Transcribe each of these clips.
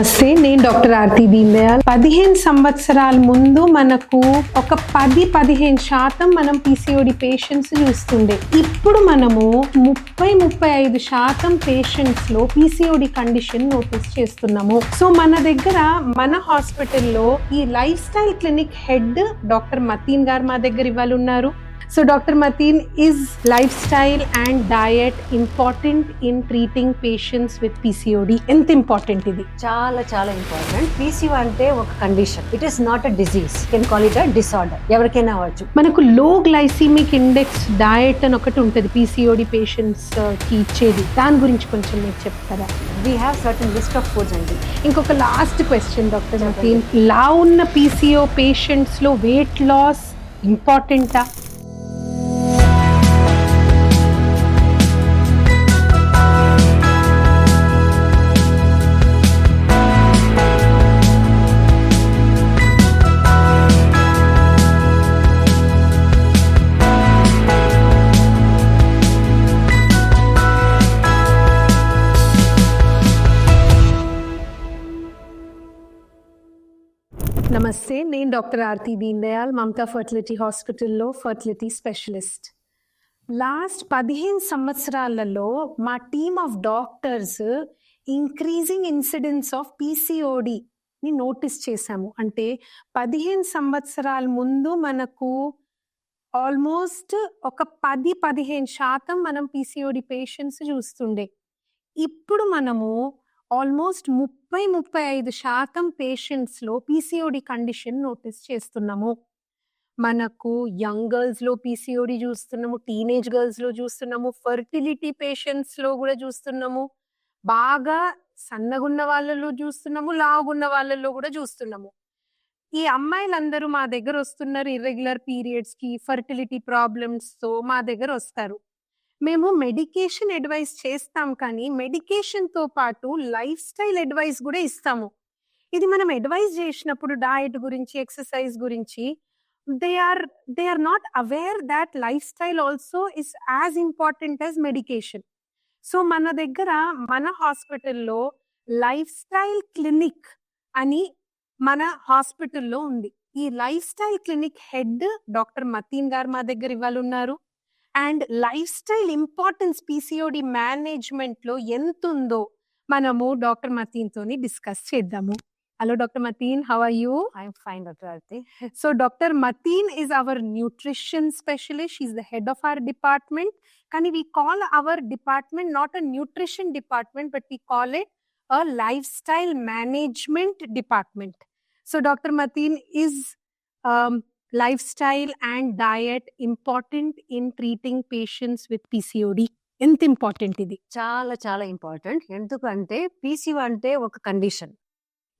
నమస్తే నేను డాక్టర్ ఆర్తి దీన్ దయాల్ పదిహేను సంవత్సరాల ముందు మనకు ఒక పది పదిహేను శాతం మనం పీసీఓడి పేషెంట్స్ చూస్తుండే. ఇప్పుడు మనము ముప్పై ముప్పై ఐదు శాతం పేషెంట్స్లో పీసీఓడి కండిషన్ నోటీస్ చేస్తున్నాము. సో మన దగ్గర మన హాస్పిటల్లో ఈ life style clinic head doctor Mateen garu మా దగ్గర ఇవాళ ఉన్నారు. So doctor Mateen is life style and diet important in treating patients with PCOD ఎంత ఇంపార్టెంట్ ఇది? చాలా చాలా ఇంపార్టెంట్ పీసీఓ అంటే ఒక condition it is not a disease can call it a disorder ఎవరికైనా అవ్వచ్చు. మనకు లో గ్లైసిమిక్ ఇండెక్స్ డయట్ అని ఒకటి ఉంటుంది పీసీఓడి పేషెంట్స్కి ఇచ్చేది. దాని గురించి కొంచెం మీరు చెప్తారా? We have certain list of foods అండి. ఇంకొక లాస్ట్ క్వశ్చన్ డాక్టర్ మతీన్ లా ఉన్న పీసీఓ పేషెంట్స్లో వెయిట్ లాస్ ఇంపార్టెంటా నమస్తే నేను డాక్టర్ ఆర్తి దీన్ దయాల్ మమతా ఫర్టిలిటీ హాస్పిటల్లో ఫర్టిలిటీ స్పెషలిస్ట్. లాస్ట్ పదిహేను సంవత్సరాలలో మా team of doctors increasing incidence of పీసీఓడిని notice చేశాము. అంటే పదిహేను సంవత్సరాల ముందు మనకు ఆల్మోస్ట్ ఒక పది పదిహేను శాతం మనం పీసీఓడి పేషెంట్స్ చూస్తుండే. ఇప్పుడు మనము ఆల్మోస్ట్ ముప్పై ముప్పై ముప్పై ఐదు శాతం పేషెంట్స్లో పీసీఓడి కండిషన్ నోటీస్ చేస్తున్నాము. మనకు యంగ్ గర్ల్స్లో పీసీఓడి చూస్తున్నాము టీనేజ్ గర్ల్స్లో చూస్తున్నాము ఫర్టిలిటీ పేషెంట్స్లో కూడా చూస్తున్నాము బాగా సన్నగున్న వాళ్ళలో చూస్తున్నాము లావుగున్న వాళ్ళలో కూడా చూస్తున్నాము. ఈ అమ్మాయిలందరూ మా దగ్గర వస్తున్నారు ఇర్రెగ్యులర్ పీరియడ్స్కి ఫర్టిలిటీ ప్రాబ్లమ్స్తో మా దగ్గర వస్తారు మేము మెడికేషన్ అడ్వైస్ చేస్తాం కానీ మెడికేషన్తో పాటు లైఫ్ స్టైల్ అడ్వైస్ కూడా ఇస్తాము. ఇది మనం అడ్వైస్ చేసినప్పుడు డయట్ గురించి ఎక్సర్సైజ్ గురించి they are they are not aware that life style also is as important as medication. So మన దగ్గర మన హాస్పిటల్లో లైఫ్ స్టైల్ క్లినిక్ అని మన హాస్పిటల్లో ఉంది. ఈ life style clinic head doctor Mateen garu మా దగ్గర ఇవాళ ఉన్నారు and life style importance PCOD మేనేజ్మెంట్లో ఎంత ఉందో మనము డాక్టర్ మతీన్ తోని డిస్కస్ చేద్దాము. Hello doctor Mateen how are you? I'm fine doctor Aarti. So doctor Mateen is our nutrition specialist. She's the head of our department. కానీ we call our department not a nutrition department but we call it a life style management department. So doctor Mateen is style and diet important in treating patients with PCOD ఎంత important ఇది? చాలా చాలా important ఎందుకంటే PCO అంటే ఒక condition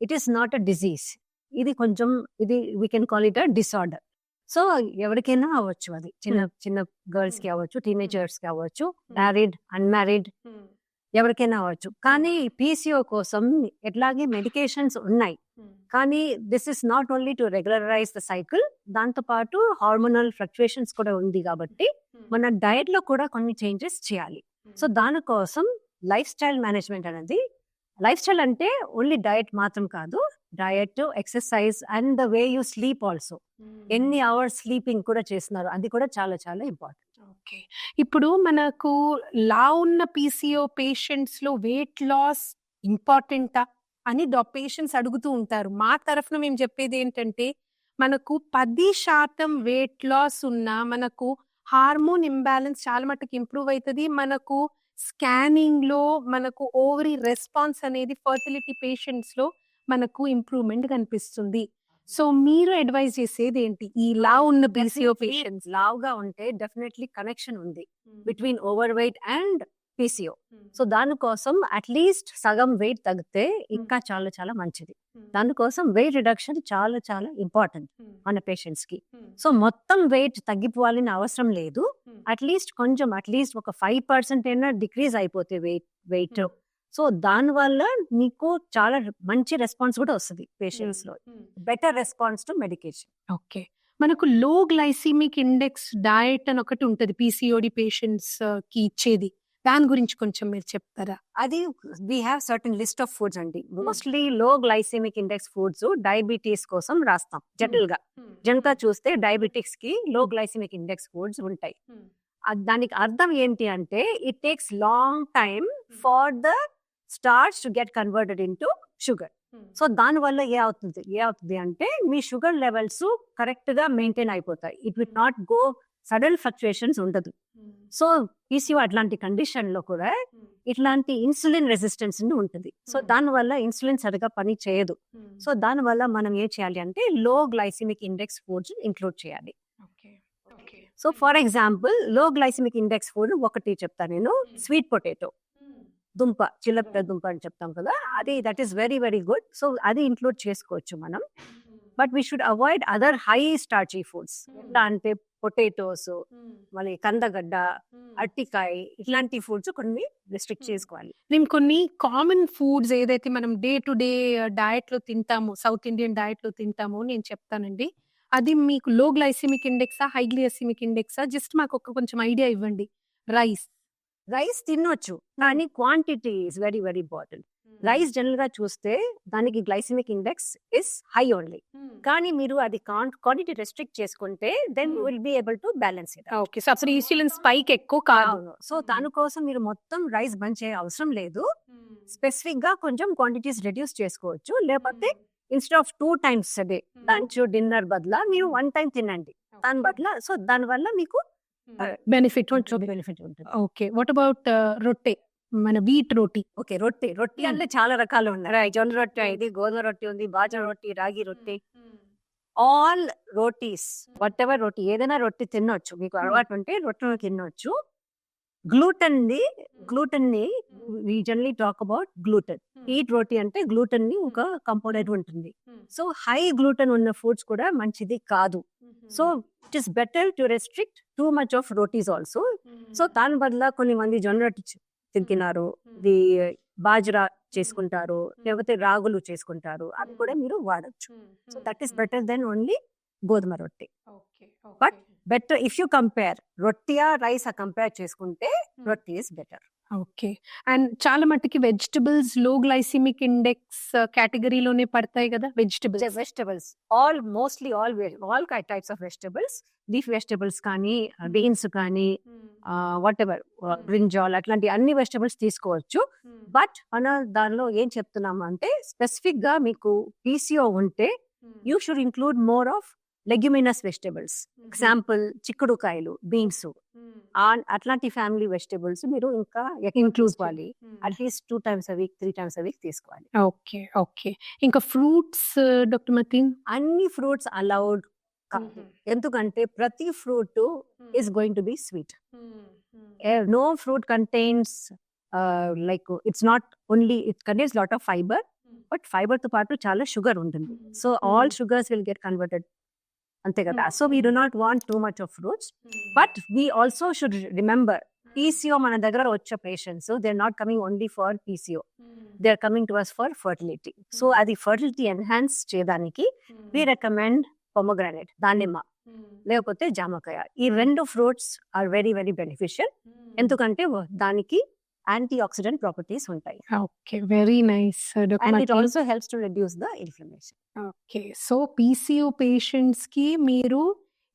it is not a disease ఇది కొంచెం ఇది we can call it a disorder so ఎవరికైనా అవ్వచ్చు అది. చిన్న చిన్న గర్ల్స్కి అవ్వచ్చు టీనేజర్స్కి అవ్వచ్చు మ్యారీడ్ అన్మ్యారీడ్ ఎవరికైనా అవ్వచ్చు. కానీ పీసీఓ కోసం ఎట్లాగే మెడికేషన్స్ ఉన్నాయి. కానీ this is not only to regularize the cycle దాంతో పాటు హార్మోనల్ ఫ్లక్చుయేషన్స్ కూడా ఉంది కాబట్టి మన డయట్లో కూడా కొన్ని చేంజెస్ చేయాలి. సో దానికోసం లైఫ్ స్టైల్ మేనేజ్మెంట్ అనేది లైఫ్ స్టైల్ అంటే ఓన్లీ డయట్ మాత్రం కాదు diet exercise and the way you sleep also. ఎన్ని అవర్స్ స్లీపింగ్ కూడా చేస్తున్నారు అది కూడా చాలా చాలా ఇంపార్టెంట్. ఓకే. ఇప్పుడు మనకు లా ఉన్న పీసీఓ పేషెంట్స్లో వెయిట్ లాస్ ఇంపార్టెంటా? అని డా పేషెంట్స్ అడుగుతూ ఉంటారు. మా తరఫున మేము చెప్పేది ఏంటంటే మనకు పది శాతం వెయిట్ లాస్ ఉన్న మనకు హార్మోన్ ఇంబ్యాలెన్స్ చాలా మటుకు ఇంప్రూవ్ అవుతుంది మనకు స్కానింగ్లో మనకు ఓవరీ రెస్పాన్స్ అనేది ఫర్టిలిటీ పేషెంట్స్లో మనకు ఇంప్రూవ్మెంట్ కనిపిస్తుంది. సో మీరు అడ్వైజ్ చేసేది ఏంటి? ఈ లా ఉన్న పీసీఓ పేషెంట్స్ లావుగా ఉంటే డెఫినెట్లీ కనెక్షన్ ఉంది. Between over weight and PCO. So దానికోసం అట్లీస్ట్ సగం వెయిట్ తగ్గితే ఇంకా చాలా చాలా మంచిది. దానికోసం వెయిట్ రిడక్షన్ చాలా చాలా ఇంపార్టెంట్ మన పేషెంట్స్కి సో మొత్తం వెయిట్ తగ్గిపోవాలని అవసరం లేదు. అట్లీస్ట్ కొంచెం అట్లీస్ట్ ఒక ఫైవ్ పర్సెంట్ అయినా డిక్రీజ్ అయిపోతే వెయిట్ వెయిట్ సో దాని వల్ల మీకు చాలా మంచి రెస్పాన్స్ కూడా వస్తుంది పేషెంట్స్లో. Better response to medication okay మనకు లో గ్లైసిమిక్ ఇండెక్స్ డయట్ అని ఒకటి ఉంటుంది పీసీఓడి పేషెంట్స్కి ఇచ్చేది. దాని గురించి కొంచెం మీరు చెప్తారా? అది we have certain list of foods అండి. Mostly low glycemic index foods diabetes కోసం రాస్తాం జనరల్గా జనరల్గా చూస్తే డయాబెటిక్స్కి లో గ్లైసెమిక్ ఇండెక్స్ ఫుడ్స్ ఉంటాయి. దానికి అర్థం ఏంటి అంటే it takes long time for the starch to get converted in sugar. So దాని వల్ల ఏ అవుతుంది? ఏ అవుతుంది అంటే మీ షుగర్ లెవెల్స్ కరెక్ట్గా మెయింటైన్ అయిపోతాయి. It will not go sudden fluctuations ఉండదు. సో పీసీఓ అట్లాంటి కండిషన్లో కూడా ఇట్లాంటి ఇన్సులిన్ రెసిస్టెన్స్ ఉంటుంది. So Hmm. దాని వల్ల ఇన్సులిన్ సరిగా పని చేయదు. సో దాని వల్ల మనం ఏం చేయాలి అంటే low glycemic index foods include చేయాలి. సో ఫర్ ఎగ్జాంపుల్లో గ్లైసిమిక్ ఇండెక్స్ ఫుడ్ ఒకటి చెప్తాను నేను స్వీట్ పొటాటో. దుంప చిల్లపిల్ల దుంప అని చెప్తాం కదా అది that is very very good so అది ఇంక్లూడ్ చేసుకోవచ్చు మనం. But we should avoid other high starchy foods అంటే పొటాటోస్ మళ్ళీ కందగడ్డ అట్టికాయ ఇట్లాంటి ఫుడ్స్ కొన్ని రిస్ట్రిక్ట్. చేసుకోవాలి. మేము కొన్ని కామన్ ఫుడ్స్ ఏదైతే మనం డే టు డే డయట్లో తింటాము సౌత్ ఇండియన్ డయట్లో తింటామో నేను చెప్తానండి. అది మీకు లో గ్లైసిమిక్ ఇండెక్సా హై గ్లైసిమిక్ ఇండెక్సా జస్ట్ మాకు ఒక కొంచెం ఐడియా ఇవ్వండి. రైస్ రైస్ తినొచ్చు కానీ quantity is very very important. Rice జనరల్గా చూస్తే దానికి glycemic index is high only. కానీ మీరు అది క్వాంటిటీ రెస్ట్రిక్ట్ చేసుకుంటే then. Will be able to balance it okay. So అప్పుడు ఇన్సులిన్ స్పైక్ ఎక్కువ కాదు. సో దానికోసం మీరు మొత్తం రైస్ బంద్ చేయ అవసరం లేదు. స్పెసిఫిక్గా కొంచెం క్వాంటిటీస్ రెడ్యూస్ చేసుకోవచ్చు. లేకపోతే instead of two times day lunch dinner బదులా మీరు వన్ టైం తినండి. దాని బదుల సో దాని వల్ల మీకు బెనిఫిట్ కొంచెం బెనిఫిట్ ఉంటుంది. ఓకే. వాట్ అబౌట్ రొట్టె? మన వీట్ రోటీ ఓకే. రొట్టె. రొట్టె. అంటే చాలా రకాలు ఉన్నాయి. జొన్న రొట్టె ఇది గోధుమ రొట్టె ఉంది బాజా రొట్టె రాగి రొట్టె. ఆల్ రోటీస్. వాట్ ఎవర్ రొట్టి ఏదైనా రొట్టె తినొచ్చు. మీకు అలవాటు ఉంటే రొట్టె తినొచ్చు. గ్లూటన్ని గ్లూటన్ని we generally talk about gluten. Eat roti అంటే గ్లూటన్ని ఒక కంపోనెంట్ ఉంటుంది. సో హై గ్లూటన్ ఉన్న ఫుడ్స్ కూడా మంచిది కాదు. So it is better to restrict too much of rotis also so దాని బదుల కొన్ని మంది జొన్న రొట్టె తింటున్నారు. ఇది బాజ్రా చేసుకుంటారు. లేకపోతే రాగులు చేసుకుంటారు. అది కూడా మీరు వాడచ్చు. So that is better then only గోధుమ రొట్టె. But better if you compare. రొట్టియా rice compare చేసుకుంటే రొట్టి ఇస్ బెటర్. ఓకే. అండ్ చాలా మట్టుకి వెజిటబుల్స్లో గ్లైసిమిక్ ఇండెక్స్ కేటగిరీలోనే పడతాయి కదా vegetables. Vegetables. All mostly all all types of vegetables. Leaf vegetables కానీ బీన్స్ కానీ వాట్ ఎవర్ బ్రింజాల్ అట్లాంటి అన్ని వెజిటబుల్స్ తీసుకోవచ్చు. బట్ మన దానిలో ఏం చెప్తున్నాము అంటే స్పెసిఫిక్గా మీకు పీసీఓ ఉంటే you should include more of leguminous vegetables. Example చిక్కుడుకాయలు బీన్స్ అట్లాంటి ఫ్యామిలీ వెజిటబుల్స్ మీరు ఇంకా ఇంక్లూడ్ చేయాలి. At least two times a week three times a week తీసుకోవాలి. Okay okay. ఇంకా ఫ్రూట్స్ డాక్టర్ మతీన్? అన్ని ఫ్రూట్స్ అలౌడ్ ఎందుకంటే ప్రతి fruit is going to be sweet. No fruit contains like it's not only it contains lot of fibre but ఫైబర్తో పాటు చాలా sugar ఉంటుంది. So all sugars will get converted అంతే కదా? So we do not want too much of fruits but we also should remember PCO మన దగ్గర వచ్చే patients they not coming only for PCO they are coming to us for fertility so అది fertility enhance చేయడానికి we recommend pomegranate దానిమ్మ లేకపోతే జామకాయ. ఈ రెండు fruits are very very beneficial ఎందుకంటే దానికి యాంటీ ఆక్సిడెంట్ ప్రాపర్టీస్ ఉంటాయి. Okay. Very nice. And it also helps to reduce the inflammation. Okay. So PCO పేషెంట్స్కి మీరు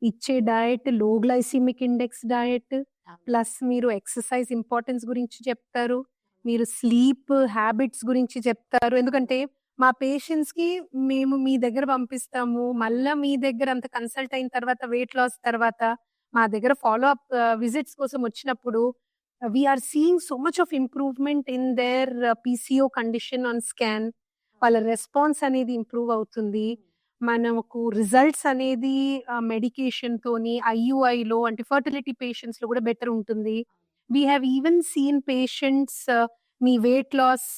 ఇచ్చే డయట్లో గ్లైసిమిక్ ఇండెక్స్ డయట్ ప్లస్ మీరు ఎక్సర్సైజ్ ఇంపార్టెన్స్ గురించి చెప్తారు మీరు స్లీప్ హ్యాబిట్స్ గురించి చెప్తారు. ఎందుకంటే మా పేషెంట్స్కి మేము మీ దగ్గర పంపిస్తాము. మళ్ళా మీ దగ్గర అంత కన్సల్ట్ అయిన తర్వాత వెయిట్ లాస్ తర్వాత మా దగ్గర ఫాలో అప్ విజిట్స్ కోసం వచ్చినప్పుడు we're seeing so much of improvement in their PCO condition on scan వాళ్ళ రెస్పాన్స్ అనేది ఇంప్రూవ్ అవుతుంది. మనకు రిజల్ట్స్ అనేది మెడికేషన్ తోని IUI లో అంటే ఫర్టిలిటీ పేషెంట్స్లో కూడా బెటర్ ఉంటుంది. We have even seen patients me weight loss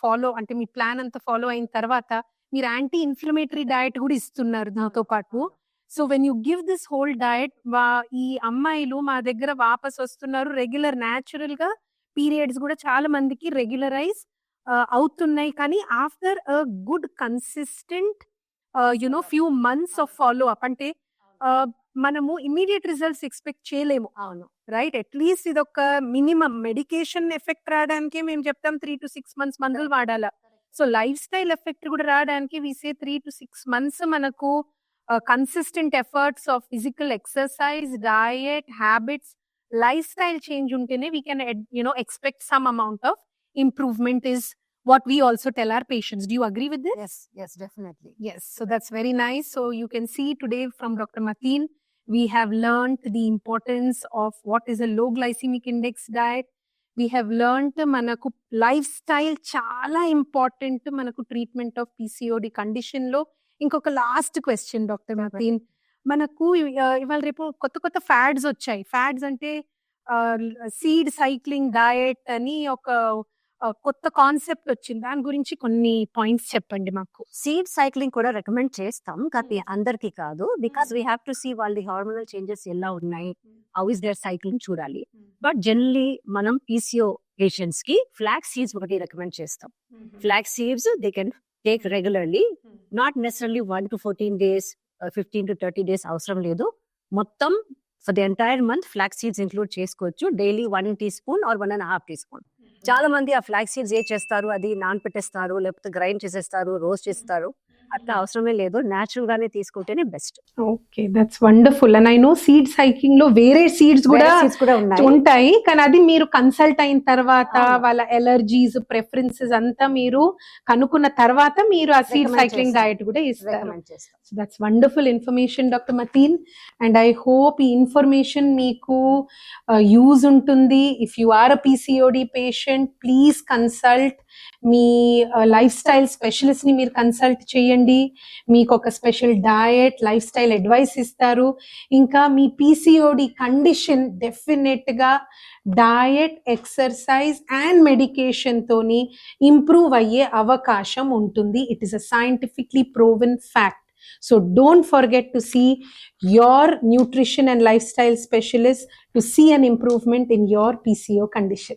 follow అంటే మీ ప్లాన్ అంతా ఫాలో అయిన తర్వాత మీరు యాంటీ ఇన్ఫ్లమేటరీ డయట్ కూడా ఇస్తున్నారు దాంతో పాటు. So when you give this whole diet ఈ అమ్మాయిలు మా దగ్గర వాపస్ వస్తున్నారు. రెగ్యులర్ న్యాచురల్గా పీరియడ్స్ కూడా చాలా మందికి రెగ్యులరైజ్ అవుతున్నాయి. కానీ after a good consistent you know few months of follow up అంటే మనము ఇమీడియట్ రిజల్ట్స్ ఎక్స్పెక్ట్ చేయలేము. అవును. రైట్? అట్లీస్ట్ ఇది ఒక మినిమం మెడికేషన్ ఎఫెక్ట్ రావడానికి మేము చెప్తాం త్రీ టు సిక్స్ మంత్స్ మందులు వాడాలా. సో లైఫ్ స్టైల్ ఎఫెక్ట్ కూడా రావడానికి we see three to six months మనకు uh, consistent efforts of physical exercise, diet, habits, lifestyle change untene we can you know expect some amount of improvement is what we also tell our patients. Do you agree with this? Yes, yes, definitely. Yes, so that's very nice. So you can see today from Dr. Mateen, we have learned the importance of what is a low glycemic index diet. We have learned manaku lifestyle chala important manaku treatment of PCOD condition low ఇంకొక last question doctor Mateen మనకు ఇవాళ రేపు కొత్త కొత్త fads వచ్చాయి. Fads అంటే seed cycling diet అని ఒక కొత్త కాన్సెప్ట్ వచ్చింది. దాని గురించి కొన్ని పాయింట్స్ చెప్పండి మాకు. సీడ్ సైక్లింగ్ కూడా రికమెండ్ చేస్తాం. కానీ అందరికీ కాదు. Because we have to see వాళ్ళ హార్మోనల్ చేంజెస్ ఎలా ఉన్నాయి. హౌ ఇస్ దేర్ సైక్లింగ్ చూడాలి. బట్ జనరలీ మనం పీసీఓ పేషెంట్స్కి ఫ్లాక్ సీడ్స్ ఒకటి రికమెండ్ చేస్తాం. Flax seeds they can take regularly not necessary one to fourteen days fifteen to thirty days అవసరం లేదు. మొత్తం for the entire month flax seeds include చేసుకోవచ్చు. Daily one teaspoon or one and half teaspoon చాలా మంది ఆ flax seeds ఏ చేస్తారు? అది non పెట్టేస్తారు లేకపోతే గ్రైండ్ చేసేస్తారు రోస్ట్ చేస్తారు. అట్లా అవసరమే లేదు. న్యాచురల్ గానే తీసుకుంటేనే best okay that's wonderful and I know seed సైక్లింగ్లో వేరే సీడ్స్ కూడా సీడ్స్ కూడా ఉన్నాయి. ఉంటాయి. కానీ అది మీరు కన్సల్ట్ అయిన తర్వాత. వాళ్ళ ఎలర్జీస్ ప్రెఫరెన్సెస్ అంతా మీరు కనుక్కున్న తర్వాత మీరు ఆ సీడ్ సైక్లింగ్. డయట్ కూడా ఇస్తారు. So that's wonderful information doctor Mateen and I hope ఈ ఇన్ఫర్మేషన్ మీకు యూజ్ ఉంటుంది. If you are a PCOD patient please consult me lifestyle స్పెషలిస్ట్ని మీరు కన్సల్ట్ చేయండి. మీకు ఒక special diet lifestyle advice ఇస్తారు. ఇంకా మీ పీసీఓడి కండిషన్ డెఫినెట్గా డయట్ ఎక్సర్సైజ్ అండ్ మెడికేషన్ తోని ఇంప్రూవ్ అయ్యే అవకాశం ఉంటుంది. It is a scientifically proven fact So don't forget to see your nutrition and lifestyle specialist to see an improvement in your PCO condition.